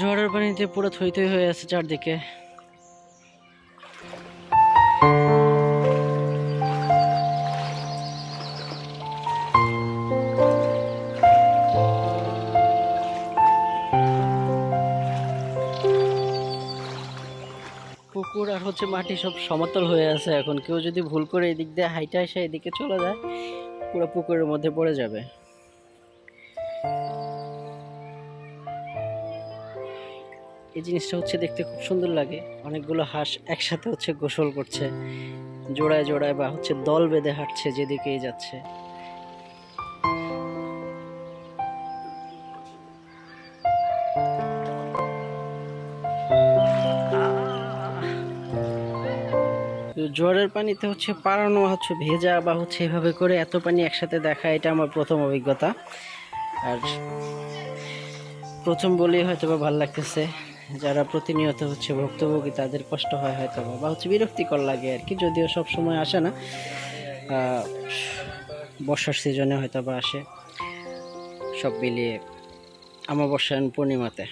ঝড়ের পানিতে পুরো থই থই হয়ে আছে চারদিকে। পুকুর আর হচ্ছে মাটি সব সমতল হয়ে আছে এখন। কেউ যদি ভুল করে এদিক দিয়ে হাইটা এসে এদিকে চলে যায়, পুরো পুকুরের মধ্যে পড়ে যাবে। এই জিনিসটা হচ্ছে দেখতে খুব সুন্দর লাগে। অনেকগুলো হাঁস একসাথে হচ্ছে গোসল করছে। জোড়ায় জোড়ায় বা হচ্ছে দল বেঁধে হাঁটছে যেদিকেই যাচ্ছে। জোয়ারের পানিতে হচ্ছে পাড়ানো হচ্ছে, ভেজা বা হচ্ছে এভাবে করে এত পানি একসাথে দেখা, এটা আমার প্রথম অভিজ্ঞতা। আর প্রথম বলেই হয়তো বা ভালো লাগতেছে। যারা প্রতিনিয়ত হচ্ছে ভুক্তভোগী, তাদের কষ্ট হয় হয়তো বা হচ্ছে বিরক্তিকর লাগে আর কি, যদিও সব সময় আসে না। বর্ষার সিজনে হয়তো বা আসে। সব মিলিয়ে আমাবস্যায়ন পূর্ণিমাতে।